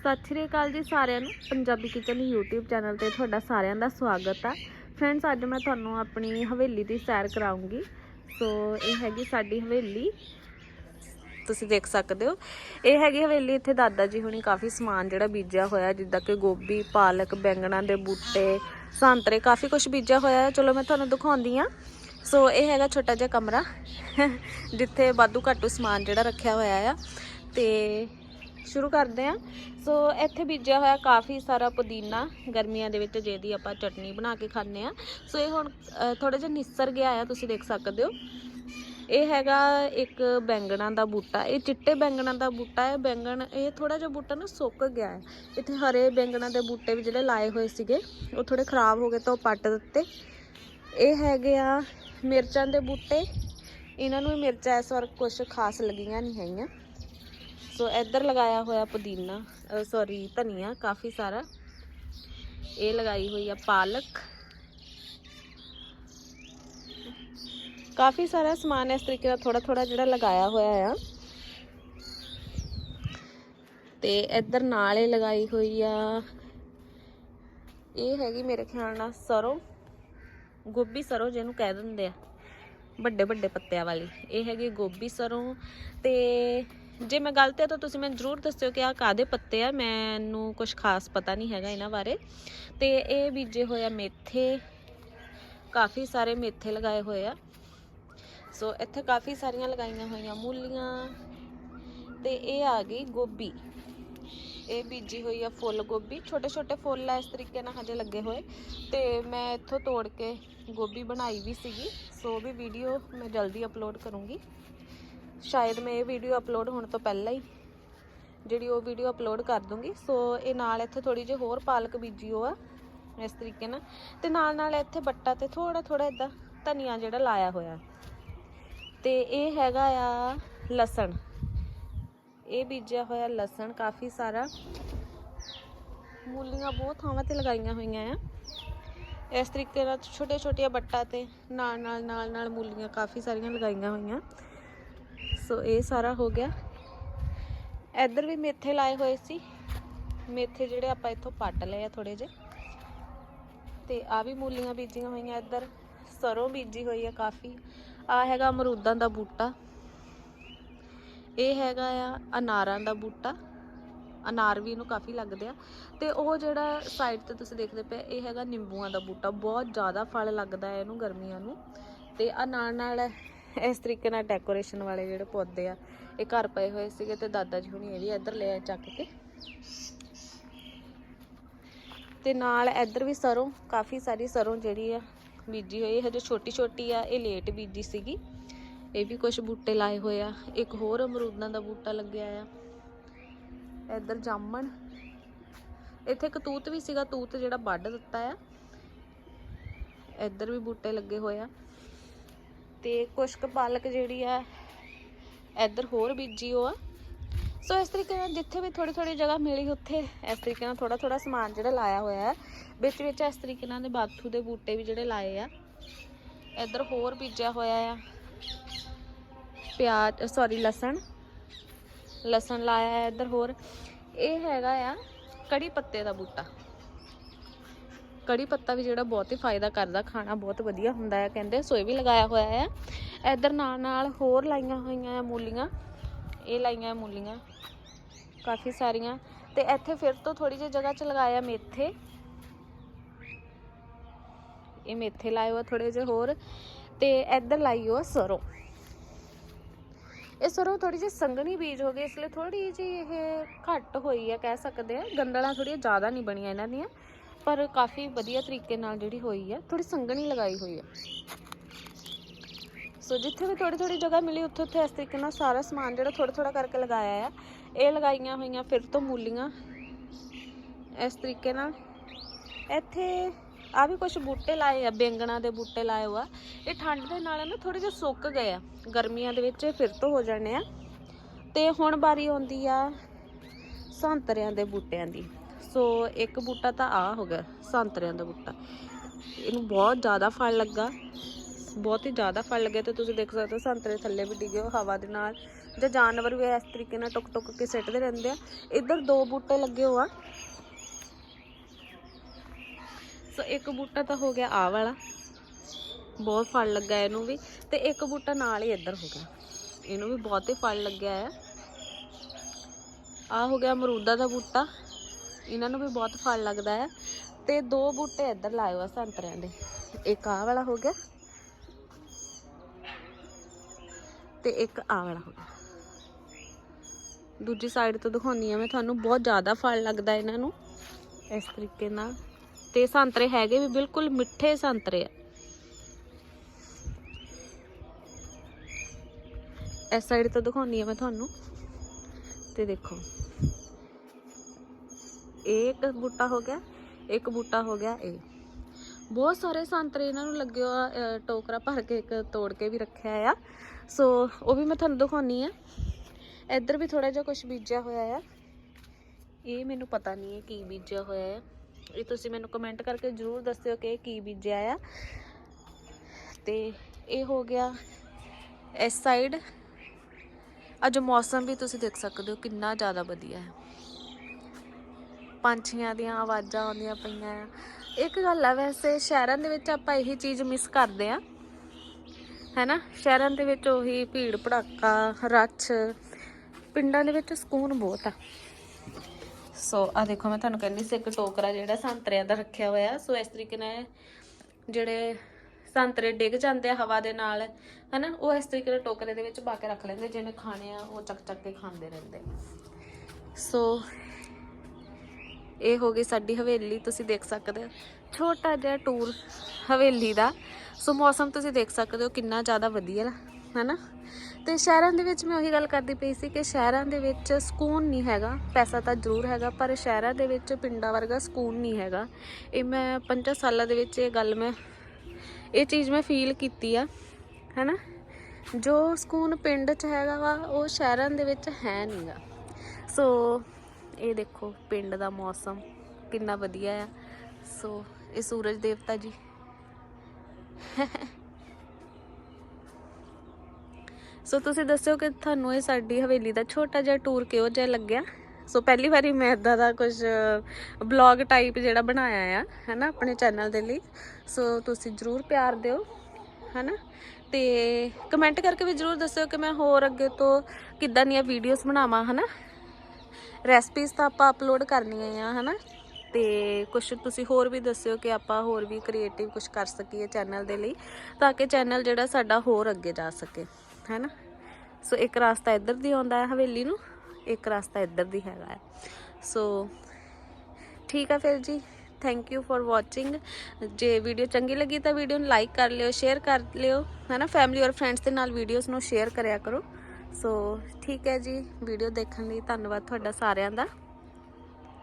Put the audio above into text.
ਸਤਿ ਸ਼੍ਰੀ ਅਕਾਲ ਜੀ ਸਾਰਿਆਂ ਨੂੰ। ਪੰਜਾਬੀ ਕਿਚਨ YouTube ਚੈਨਲ ਤੇ ਤੁਹਾਡਾ ਸਾਰਿਆਂ ਦਾ ਸਵਾਗਤ ਆ। ਫਰੈਂਡਸ ਅੱਜ ਮੈਂ ਤੁਹਾਨੂੰ ਆਪਣੀ ਹਵੇਲੀ ਦੀ ਸੈਰ ਕਰਾਉਂਗੀ। ਸੋ ਇਹ ਹੈਗੀ ਸਾਡੀ ਹਵੇਲੀ। ਤੁਸੀਂ ਦੇਖ ਸਕਦੇ ਹੋ। ਇਹ ਹੈਗੀ ਹਵੇਲੀ, ਇੱਥੇ ਦਾਦਾ ਜੀ ਹੁਣੀ ਕਾਫੀ ਸਮਾਨ ਜਿਹੜਾ ਬੀਜਿਆ ਹੋਇਆ, ਜਿੱਦਾਂ ਕਿ ਗੋਭੀ, ਪਾਲਕ, ਬੈਂਗਣਾ ਦੇ ਬੂਟੇ, ਸੰਤਰੇ, ਕਾਫੀ ਕੁਝ ਬੀਜਿਆ ਹੋਇਆ। ਹੈ ਚਲੋ, ਮੈਂ ਤੁਹਾਨੂੰ ਦਿਖਾਉਂਦੀ ਆ ਸੋ ਇਹ ਹੈਗਾ ਛੋਟਾ ਜਿਹਾ ਕਮਰਾ, ਜਿੱਥੇ ਵਾਧੂ ਘਾਟੂ ਸਮਾਨ ਜਿਹੜਾ ਰੱਖਿਆ ਹੋਇਆ ਆ। ਤੇ ਸ਼ੁਰੂ ਕਰਦੇ ਆ। ਸੋ ਇੱਥੇ ਬੀਜਿਆ ਹੋਇਆ ਕਾਫੀ ਸਾਰਾ ਪੁਦੀਨਾ ਗਰਮੀਆਂ ਦੇ ਵਿੱਚ, ਜਿਹਦੀ ਆਪਾਂ ਚਟਨੀ ਬਣਾ ਕੇ ਖਾਂਦੇ ਆ। ਸੋ ਇਹ ਹੁਣ ਥੋੜਾ ਜਿਹਾ ਨਿਸਰ ਗਿਆ ਆ, ਤੁਸੀਂ ਦੇਖ ਸਕਦੇ ਹੋ। ਇਹ ਹੈਗਾ ਇੱਕ ਬੈਂਗਣਾ ਦਾ ਬੂਟਾ। ਇਹ ਚਿੱਟੇ ਬੈਂਗਣਾ ਦਾ ਬੂਟਾ ਹੈ। ਬੈਂਗਣ, ਇਹ ਥੋੜਾ ਜਿਹਾ ਬੂਟਾ ਨਾ ਸੁੱਕ ਗਿਆ ਹੈ। ਇੱਥੇ ਹਰੇ ਬੈਂਗਣਾ ਦੇ ਬੂਟੇ ਵੀ ਜਿਹੜੇ ਲਾਏ ਹੋਏ ਸੀਗੇ, ਉਹ ਥੋੜੇ ਖਰਾਬ ਹੋ ਗਏ ਤਾਂ ਉਹ ਪੱਟ ਦਿੱਤੇ। ਇਹ ਹੈਗੇ ਆ ਮਿਰਚਾਂ ਦੇ ਬੂਟੇ। ਇਹਨਾਂ ਨੂੰ ਵੀ ਮਿਰਚਾਂ ਇਸ ਵਾਰ ਕੁਝ ਖਾਸ ਲੱਗੀਆਂ ਨਹੀਂ ਹੈਗੀਆਂ। ਸੋ ਇੱਧਰ ਲਗਾਇਆ ਹੋਇਆ ਪੁਦੀਨਾ ਸੌਰੀ ਧਨੀਆ, ਕਾਫੀ ਸਾਰਾ। ਇਹ ਲਗਾਈ ਹੋਈ ਆ ਪਾਲਕ। ਕਾਫੀ ਸਾਰਾ ਸਮਾਨ ਇਸ ਤਰੀਕੇ ਦਾ ਥੋੜਾ ਥੋੜਾ ਜਿਹੜਾ ਲਗਾਇਆ ਹੋਇਆ ਆ। ਤੇ ਇੱਧਰ ਨਾਲ ਹੀ ਲਗਾਈ ਹੋਈ ਆ, ਇਹ ਹੈਗੀ ਮੇਰੇ ਖਿਆਲ ਨਾਲ ਸਰੋਂ, ਗੋਭੀ ਸਰੋਂ ਜਿਹਨੂੰ ਕਹਿ ਦਿੰਦੇ ਆ ਵੱਡੇ ਵੱਡੇ ਪੱਤਿਆਂ ਵਾਲੀ। ਇਹ ਹੈਗੀ ਗੋਭੀ ਸਰੋਂ ਤੇ ਜੇ ਮੈਂ ਗਲਤ ਹੈ ਤਾਂ ਤੁਸੀਂ ਮੈਨੂੰ ਜ਼ਰੂਰ ਦੱਸਿਓ ਕਿ ਆਹ ਕਾਦੇ ਪੱਤੇ ਆ, ਮੈਨੂੰ ਕੁਝ ਖਾਸ ਪਤਾ ਨਹੀਂ ਹੈਗਾ ਇਹਨਾਂ ਬਾਰੇ। ਤੇ ਇਹ ਬੀਜੇ ਹੋਇਆ ਮੇਥੇ। ਕਾਫੀ ਸਾਰੇ ਮੇਥੇ ਲਗਾਏ ਹੋਏ ਆ। ਸੋ ਇੱਥੇ ਕਾਫੀ ਸਾਰੀਆਂ ਲਗਾਈਆਂ ਹੋਈਆਂ ਮੂਲੀਆਂ। ਤੇ ਇਹ ਆ ਗਈ ਗੋਭੀ। ਇਹ ਬੀਜੀ ਹੋਈ ਆ ਫੁੱਲ ਗੋਭੀ। ਛੋਟੇ ਛੋਟੇ ਫੁੱਲ ਆ ਇਸ ਤਰੀਕੇ ਨਾਲ ਹਜੇ ਲੱਗੇ ਹੋਏ। ਤੇ ਮੈਂ ਇੱਥੋਂ ਤੋੜ ਕੇ ਗੋਭੀ ਬਣਾਈ ਵੀ ਸੀਗੀ। ਸੋ ਉਹ ਵੀ ਵੀਡੀਓ ਮੈਂ ਜਲਦੀ ਅਪਲੋਡ ਕਰੂੰਗੀ। ਸ਼ਾਇਦ ਮੈਂ ਇਹ ਵੀਡੀਓ ਅਪਲੋਡ ਹੋਣ ਤੋਂ ਪਹਿਲਾਂ ਹੀ ਜਿਹੜੀ ਉਹ ਵੀਡੀਓ ਅਪਲੋਡ ਕਰ ਦੂੰਗੀ। ਸੋ ਇਹ ਨਾਲ ਇੱਥੇ ਥੋੜੀ ਜਿਹੀ ਹੋਰ ਪਾਲਕ ਬੀਜੀ ਹੋ ਆ, ਇਸ ਤਰੀਕੇ ਨਾਲ। ਤੇ ਨਾਲ ਨਾਲ ਇੱਥੇ ਬੱਟਾ ਤੇ ਥੋੜਾ ਥੋੜਾ ਇਦਾਂ ਧਨੀਆ ਜਿਹੜਾ ਲਾਇਆ ਹੋਇਆ। ਤੇ ਇਹ ਹੈਗਾ ਆ ਲਸਣ। ਇਹ ਬੀਜਿਆ ਹੋਇਆ ਲਸਣ ਕਾਫੀ ਸਾਰਾ। ਮੂਲੀਆਂ ਬਹੁਤ ਥਾਵਾਂ ਤੇ ਲਗਾਈਆਂ ਹੋਈਆਂ ਆ। ਇਸ ਤਰੀਕੇ ਨਾਲ ਛੋਟੇ ਛੋਟੀਆਂ ਬੱਟਾਂ ਤੇ ਨਾਲ ਨਾਲ ਨਾਲ ਨਾਲ ਮੂਲੀਆਂ ਕਾਫੀ ਸਾਰੀਆਂ ਲਗਾਈਆਂ ਹੋਈਆਂ। ਸੋ ਇਹ ਸਾਰਾ ਹੋ ਗਿਆ। ਇੱਧਰ ਵੀ ਮੇਥੇ ਲਾਏ ਹੋਏ ਸੀ। ਮੇਥੇ ਜਿਹੜੇ ਆਪਾਂ ਇੱਥੋਂ ਪੱਟ ਲਏ ਆ ਥੋੜੇ ਜਿਹੇ। ਤੇ ਆ ਵੀ ਮੂਲੀਆਂ ਬੀਜੀਆਂ ਹੋਈਆਂ ਇੱਧਰ। ਸਰੋਂ ਬੀਜੀ ਹੋਈ ਆ ਕਾਫੀ। ਆ ਹੈਗਾ ਅਮਰੂਦਾਂ ਦਾ ਬੂਟਾ। ਇਹ ਹੈਗਾ ਆ ਅਨਾਰਾਂ ਦਾ ਬੂਟਾ। ਅਨਾਰ ਵੀ ਇਹਨੂੰ ਕਾਫੀ ਲੱਗਦੇ ਆ। ਤੇ ਉਹ ਜਿਹੜਾ ਸਾਈਡ ਤੇ ਤੁਸੀਂ ਦੇਖਦੇ ਪਏ, ਇਹ ਹੈਗਾ ਨਿੰਬੂਆਂ ਦਾ ਬੂਟਾ। ਬਹੁਤ ਜ਼ਿਆਦਾ ਫਲ ਲੱਗਦਾ ਹੈ ਇਹਨੂੰ ਗਰਮੀਆਂ ਨੂੰ। ਤੇ ਆ ਨਾਲ ਇਸ ਤਰੀਕੇ ਨਾਲ ਡੈਕੋਰੇਸ਼ਨ ਵਾਲੇ ਜਿਹੜੇ ਪੌਦੇ ਆ, ਇਹ ਘਰ ਪਏ ਹੋਏ ਸੀਗੇ ਤੇ ਦਾਦਾ ਜੀ ਹੁਣੀ ਇਹ ਵੀ ਇੱਧਰ ਲੈ ਚੱਕ ਕੇ। ਤੇ ਨਾਲ ਇੱਧਰ ਵੀ ਸਰੋਂ, ਕਾਫੀ ਸਾਰੀ ਸਰੋਂ ਜਿਹੜੀ ਆ ਬੀਜੀ ਹੋਈ ਹਜੇ ਛੋਟੀ ਛੋਟੀ ਆ, ਇਹ ਲੇਟ ਬੀਜੀ ਸੀਗੀ। ਇਹ ਵੀ ਕੁਝ ਬੂਟੇ ਲਾਏ ਹੋਏ ਆ, ਇੱਕ ਹੋਰ ਅਮਰੂਦਾਂ ਦਾ ਬੂਟਾ ਲੱਗਿਆ ਆ। ਇੱਧਰ ਜਾਮਣ, ਇੱਥੇ ਇੱਕ ਤੂਤ ਵੀ ਸੀਗਾ, ਤੂਤ ਜਿਹੜਾ ਵੱਢ ਦਿੱਤਾ ਆ। ਇੱਧਰ ਵੀ ਬੂਟੇ ਲੱਗੇ ਹੋਏ ਆ। ਤੇ ਕੁਛ ਕੁ ਪਾਲਕ ਜਿਹੜੀ ਆ, ਇੱਧਰ ਹੋਰ ਬੀਜੀ ਹੋ ਆ। ਸੋ ਇਸ ਤਰੀਕੇ ਨਾਲ ਜਿੱਥੇ ਵੀ ਥੋੜੀ ਥੋੜੀ ਜਗ੍ਹਾ ਮਿਲੀ ਉੱਥੇ, ਇਸ ਤਰੀਕੇ ਨਾਲ ਥੋੜਾ ਥੋੜਾ ਸਮਾਨ ਜਿਹੜਾ ਲਾਇਆ ਹੋਇਆ ਹੈ। ਵਿੱਚ ਵਿੱਚ ਇਸ ਤਰੀਕੇ ਨਾਲ ਦੇ ਬਾਥੂ ਦੇ ਬੂਟੇ ਵੀ ਜਿਹੜੇ ਲਾਏ ਆ। ਇੱਧਰ ਹੋਰ ਬੀਜਿਆ ਹੋਇਆ ਆ। ਪਿਆਜ਼ ਸੌਰੀ ਲਸਣ। ਲਸਣ ਲਾਇਆ ਹੈ ਇੱਧਰ ਹੋਰ। ਇਹ ਹੈਗਾ ਆ ਕੜੀ ਪੱਤੇ ਦਾ ਬੂਟਾ। ਕੜੀ ਪੱਤਾ ਵੀ ਜਿਹੜਾ ਬਹੁਤ ਹੀ ਫਾਇਦਾ ਕਰਦਾ, ਖਾਣਾ ਬਹੁਤ ਵਧੀਆ ਹੁੰਦਾ ਹੈ ਕਹਿੰਦੇ ਸੋ ਵੀ ਲਗਾਇਆ ਹੋਇਆ ਹੈ। ਇੱਧਰ ਨਾਲ ਨਾਲ ਹੋਰ ਲਾਈਆਂ ਹੋਈਆਂ ਆ ਮੂਲੀਆਂ, ਇਹ ਲਾਈਆਂ ਮੂਲੀਆਂ, ਕਾਫੀ ਸਾਰੀਆਂ। ਤੇ ਇੱਥੇ ਫਿਰ ਤੋਂ ਥੋੜੀ ਜਿਹੀ ਜਗ੍ਹਾ 'ਚ ਲਗਾਇਆ ਮੇਥੇ। ਇਹ ਮੇਥੇ ਲਾਏ ਹੋਏ ਥੋੜੇ ਜਿਹੇ ਹੋਰ। ਤੇ ਇੱਧਰ ਲਾਈ ਹੋਆ ਸਰੋਂ। ਇਹ ਸਰੋਂ ਥੋੜੀ ਜਿਹੀ ਸੰਘਣੀ ਬੀਜ ਹੋ ਗਈ, ਇਸ ਲਈ ਥੋੜੀ ਜਿਹੀ ਇਹ ਘੱਟ ਹੋਈ ਹੈ, ਕਹਿ ਸਕਦੇ ਆ ਗੰਦਲਾਂ ਥੋੜੀਆਂ ਜ਼ਿਆਦਾ ਨਹੀਂ ਬਣੀਆਂ ਇਹਨਾਂ ਦੀਆਂ। ਪਰ ਕਾਫੀ ਵਧੀਆ ਤਰੀਕੇ ਨਾਲ ਜਿਹੜੀ ਹੋਈ ਹੈ ਥੋੜੀ ਸੰਘਣੀ ਲਗਾਈ ਹੋਈ ਹੈ ਸੋ ਜਿੱਥੇ ਵੀ ਥੋੜੀ ਥੋੜੀ ਜਗ੍ਹਾ ਮਿਲੀ, ਉੱਥੇ ਉੱਥੇ ਇਸ ਤਰੀਕੇ ਨਾਲ ਸਾਰਾ ਸਮਾਨ ਜਿਹੜਾ ਥੋੜਾ ਥੋੜਾ ਕਰਕੇ ਲਗਾਇਆ ਆ। ਇਹ ਲਗਾਈਆਂ ਹੋਈਆਂ ਫਿਰ ਤੋਂ ਮੂਲੀਆਂ। ਇਸ ਤਰੀਕੇ ਨਾਲ ਇੱਥੇ ਆ ਵੀ ਕੁਝ ਬੂਟੇ ਲਾਏ ਆ, ਬੈਂਗਣਾ ਦੇ ਬੂਟੇ ਲਾਏ ਹੋਆ। ਇਹ ਠੰਡ ਦੇ ਨਾਲ ਨਾ ਥੋੜੇ ਜਿਹਾ ਸੁੱਕ ਗਏ ਆ। ਗਰਮੀਆਂ ਦੇ ਵਿੱਚ ਫਿਰ ਤੋਂ ਹੋ ਜਾਣੇ ਆ। ਤੇ ਹੁਣ ਵਾਰੀ ਆਉਂਦੀ ਆ ਸੰਤਰਿਆਂ ਦੇ ਬੂਟਿਆਂ ਦੀ। ਸੋ ਇੱਕ ਬੂਟਾ ਤਾਂ ਆ ਹੋ ਗਿਆ, ਸੰਤਰਿਆਂ ਦਾ ਬੂਟਾ। ਇਹਨੂੰ ਬਹੁਤ ਜ਼ਿਆਦਾ ਫਲ ਲੱਗਾ। ਬਹੁਤ ਹੀ ਜ਼ਿਆਦਾ ਫਲ ਲੱਗੇ ਤੇ ਤੁਸੀਂ ਦੇਖ ਸਕਦੇ ਹੋ ਸੰਤਰੇ ਥੱਲੇ ਵੀ ਡਿੱਗੇ ਹੋਏ ਹਵਾ ਦੇ ਨਾਲ। ਜਾਂ ਜਾਨਵਰ ਵੀ ਇਸ ਤਰੀਕੇ ਨਾਲ ਟੁਕ ਟੁਕ ਕੇ ਸਿੱਟਦੇ ਰਹਿੰਦੇ ਆ। ਇੱਧਰ ਦੋ ਬੂਟੇ ਲੱਗੇ ਹੋਆ ਸੋ ਇੱਕ ਬੂਟਾ ਤਾਂ ਹੋ ਗਿਆ ਆ ਵਾਲਾ। ਬਹੁਤ ਫਲ ਲੱਗਾ ਇਹਨੂੰ ਵੀ ਤੇ ਇੱਕ ਬੂਟਾ ਨਾਲ ਹੀ ਇੱਧਰ ਹੋ ਗਿਆ। ਇਹਨੂੰ ਵੀ ਬਹੁਤ ਹੀ ਫਲ ਲੱਗਿਆ ਹੈ ਆ ਹੋ ਗਿਆ ਅਮਰੂਦਾ ਦਾ ਬੂਟਾ। ਇਹਨਾਂ ਨੂੰ ਵੀ ਬਹੁਤ ਫਲ ਲੱਗਦਾ ਹੈ। ਤੇ ਦੋ ਬੂਟੇ ਇੱਧਰ ਲਾਏ ਹੋਆ ਸੰਤਰਿਆਂ ਦੇ। ਇੱਕ ਆ ਵਾਲਾ ਹੋ ਗਿਆ ਤੇ ਇੱਕ ਆ ਵਾਲਾ ਹੋ ਗਿਆ। ਦੂਜੀ ਸਾਈਡ ਤੋਂ ਦਿਖਾਉਣੀ ਆ ਮੈਂ ਤੁਹਾਨੂੰ, ਬਹੁਤ ਜ਼ਿਆਦਾ ਫਲ ਲੱਗਦਾ ਇਹਨਾਂ ਨੂੰ ਇਸ ਤਰੀਕੇ ਨਾਲ। ਤੇ ਸੰਤਰੇ ਹੈਗੇ ਵੀ ਬਿਲਕੁਲ ਮਿੱਠੇ ਸੰਤਰੇ ਆ। ਇਸ ਸਾਈਡ ਤੋਂ ਦਿਖਾਉਣੀ ਆ ਮੈਂ ਤੁਹਾਨੂੰ ਤੇ ਦੇਖੋ। ਇਹ ਇੱਕ ਬੂਟਾ ਹੋ ਗਿਆ ਇੱਕ ਬੂਟਾ ਹੋ ਗਿਆ ਇਹ ਬਹੁਤ ਸਾਰੇ ਸੰਤਰੇ ਇਹਨਾਂ ਨੂੰ ਲੱਗੇ ਟੋਕਰਾ ਭਰ ਕੇ ਇੱਕ ਤੋੜ ਕੇ ਵੀ ਰੱਖਿਆ ਆ ਸੋ ਉਹ ਵੀ ਮੈਂ ਤੁਹਾਨੂੰ ਦਿਖਾਉਣੀ ਆ ਇੱਧਰ ਵੀ ਥੋੜਾ ਜਿਹਾ ਕੁਝ ਬੀਜਿਆ ਹੋਇਆ ਆ ਇਹ ਮੈਨੂੰ ਪਤਾ ਨਹੀਂ ਹੈ ਕੀ ਬੀਜਿਆ ਹੋਇਆ ਆ ਇਹ ਤੁਸੀਂ ਮੈਨੂੰ ਕਮੈਂਟ ਕਰਕੇ ਜਰੂਰ ਦੱਸਿਓ ਕਿ ਕੀ ਬੀਜਿਆ ਆ ਤੇ ਇਹ ਹੋ ਗਿਆ ਇਸ ਸਾਈਡ ਅੱਜ ਮੌਸਮ ਵੀ ਤੁਸੀਂ ਦੇਖ ਸਕਦੇ ਹੋ ਕਿੰਨਾ ਜ਼ਿਆਦਾ ਵਧੀਆ ਹੈ ਪੰਛੀਆਂ ਦੀਆਂ ਆਵਾਜ਼ਾਂ ਆਉਂਦੀਆਂ ਪਈਆਂ ਆ। ਇੱਕ ਗੱਲ ਆ ਵੈਸੇ, ਸ਼ਹਿਰਾਂ ਦੇ ਵਿੱਚ ਆਪਾਂ ਇਹੀ ਚੀਜ਼ ਮਿਸ ਕਰਦੇ ਆ। ਹੈਨਾ? ਸ਼ਹਿਰਾਂ ਦੇ ਵਿੱਚ ਉਹੀ ਭੀੜ ਭੜਾਕਾ ਰੱਛ ਪਿੰਡਾਂ ਦੇ ਵਿੱਚ ਸਕੂਨ ਬਹੁਤ ਆ। ਸੋ ਆ ਦੇਖੋ, ਮੈਂ ਤੁਹਾਨੂੰ ਕਹਿੰਦੀ ਸੀ, ਇੱਕ ਟੋਕਰਾ ਜਿਹੜਾ ਸੰਤਰਿਆਂ ਦਾ ਰੱਖਿਆ ਹੋਇਆ ਸੋ, ਇਸ ਤਰੀਕੇ ਨਾਲ ਜਿਹੜੇ ਸੰਤਰੇ ਡਿੱਗ ਜਾਂਦੇ ਆ ਹਵਾ ਦੇ ਨਾਲ, ਹਨਾ? ਉਹ ਇਸ ਤਰੀਕੇ ਨਾਲ ਟੋਕਰੇ ਦੇ ਵਿੱਚ ਪਾ ਕੇ ਰੱਖ ਲੈਂਦੇ ਜਿਹਨੇ ਖਾਣੇ ਆ, ਉਹ ਚੱਕ ਚੱਕ ਕੇ ਖਾਂਦੇ ਰਹਿੰਦੇ ਸੋ ਇਹ ਹੋ ਗਈ ਸਾਡੀ ਹਵੇਲੀ, ਤੁਸੀਂ ਦੇਖ ਸਕਦੇ ਹੋ। ਛੋਟਾ ਜਿਹਾ ਟੂਰ ਹਵੇਲੀ ਦਾ। ਸੋ ਮੌਸਮ ਤੁਸੀਂ ਦੇਖ ਸਕਦੇ ਹੋ ਕਿੰਨਾ ਜ਼ਿਆਦਾ ਵਧੀਆ ਹੈ ਨਾ ਤੇ ਸ਼ਹਿਰਾਂ ਦੇ ਵਿੱਚ ਮੈਂ ਉਹੀ ਗੱਲ ਕਰਦੀ ਪਈ ਸੀ ਕਿ ਸ਼ਹਿਰਾਂ ਦੇ ਵਿੱਚ ਸਕੂਨ ਨਹੀਂ ਹੈਗਾ, ਪੈਸਾ ਤਾਂ ਜ਼ਰੂਰ ਹੈਗਾ, ਪਰ ਸ਼ਹਿਰਾਂ ਦੇ ਵਿੱਚ ਪਿੰਡਾਂ ਵਰਗਾ ਸਕੂਨ ਨਹੀਂ ਹੈਗਾ। ਇਹ ਮੈਂ 5 ਸਾਲਾਂ ਦੇ ਵਿੱਚ ਇਹ ਗੱਲ ਮੈਂ, ਇਹ ਚੀਜ਼ ਮੈਂ ਫੀਲ ਕੀਤੀ ਆ, ਹੈਨਾ? ਜੋ ਸਕੂਨ ਪਿੰਡ 'ਚ ਹੈਗਾ ਵਾ, ਉਹ ਸ਼ਹਿਰਾਂ ਦੇ ਵਿੱਚ ਹੈ ਨਹੀਂਗਾ ਸੋ ਇਹ ਦੇਖੋ ਪਿੰਡ ਦਾ ਮੌਸਮ ਕਿੰਨਾ ਵਧੀਆ ਆ। ਸੋ ਇਹ ਸੂਰਜ ਦੇਵਤਾ ਜੀ। ਸੋ ਤੁਸੀਂ ਦੱਸਿਓ ਕਿ ਤੁਹਾਨੂੰ ਇਹ ਸਾਡੀ ਹਵੇਲੀ ਦਾ ਛੋਟਾ ਜਿਹਾ ਟੂਰ ਕਿਹੋ ਜਿਹਾ ਲੱਗਿਆ? ਸੋ ਪਹਿਲੀ ਵਾਰੀ ਮੈਂ ਇਦਾਂ ਦਾ ਕੁਝ ਬਲੌਗ ਟਾਈਪ ਜਿਹੜਾ ਬਣਾਇਆ ਆ, ਹੈਨਾ, ਆਪਣੇ ਚੈਨਲ ਦੇ ਲਈ। ਸੋ ਤੁਸੀਂ ਜਰੂਰ ਪਿਆਰ ਦਿਓ, ਹੈਨਾ। ਤੇ ਕਮੈਂਟ ਕਰਕੇ ਵੀ ਜਰੂਰ ਦੱਸਿਓ ਕਿ ਮੈਂ ਹੋਰ ਅੱਗੇ ਤੋਂ ਕਿੱਦਾਂ ਦੀਆਂ ਵੀਡੀਓਜ਼ ਬਣਾਵਾਂ, ਹਨਾ। ਰੈਸਪੀਜ਼ ਤਾਂ ਆਪਾਂ ਅਪਲੋਡ ਕਰਨੀਆਂ ਆ, ਹਨਾ? ਤੇ ਕੁਝ ਤੁਸੀਂ ਹੋਰ ਵੀ ਦੱਸਿਓ ਕਿ ਆਪਾਂ ਹੋਰ ਵੀ ਕ੍ਰੀਏਟਿਵ ਕੁਝ ਕਰ ਸਕੀਏ ਚੈਨਲ ਦੇ ਲਈ, ਤਾਂ ਕਿ ਚੈਨਲ ਜਿਹੜਾ ਸਾਡਾ ਹੋਰ ਅੱਗੇ ਜਾ ਸਕੇ, ਹੈਨਾ? ਸੋ ਇੱਕ ਰਸਤਾ ਇੱਧਰ ਦੀ ਆਉਂਦਾ ਹੈ ਹਵੇਲੀ ਨੂੰ, ਇੱਕ ਰਸਤਾ ਇੱਧਰ ਦੀ ਹੈਗਾ ਹੈ। ਸੋ ਠੀਕ ਆ ਫਿਰ ਜੀ। ਥੈਂਕ ਯੂ ਫॉर ਵਾਚਿੰਗ ਜੇ ਵੀਡੀਓ ਚੰਗੀ ਲੱਗੀ ਤਾਂ ਵੀਡੀਓ ਨੂੰ ਲਾਈਕ ਕਰ ਲਿਓ ਸ਼ੇਅਰ ਕਰ ਲਿਓ, ਹੈਨਾ? ਫੈਮਿਲੀ ਔਰ ਫਰੈਂਡਸ ਦੇ ਨਾਲ ਵੀਡੀਓਜ਼ ਨੂੰ ਸ਼ੇਅਰ ਕਰਿਆ ਕਰੋ। ਸੋ ਠੀਕ ਹੈ ਜੀ ਵੀਡੀਓ ਦੇਖਣ ਲਈ ਧੰਨਵਾਦ ਤੁਹਾਡਾ ਸਾਰਿਆਂ ਦਾ।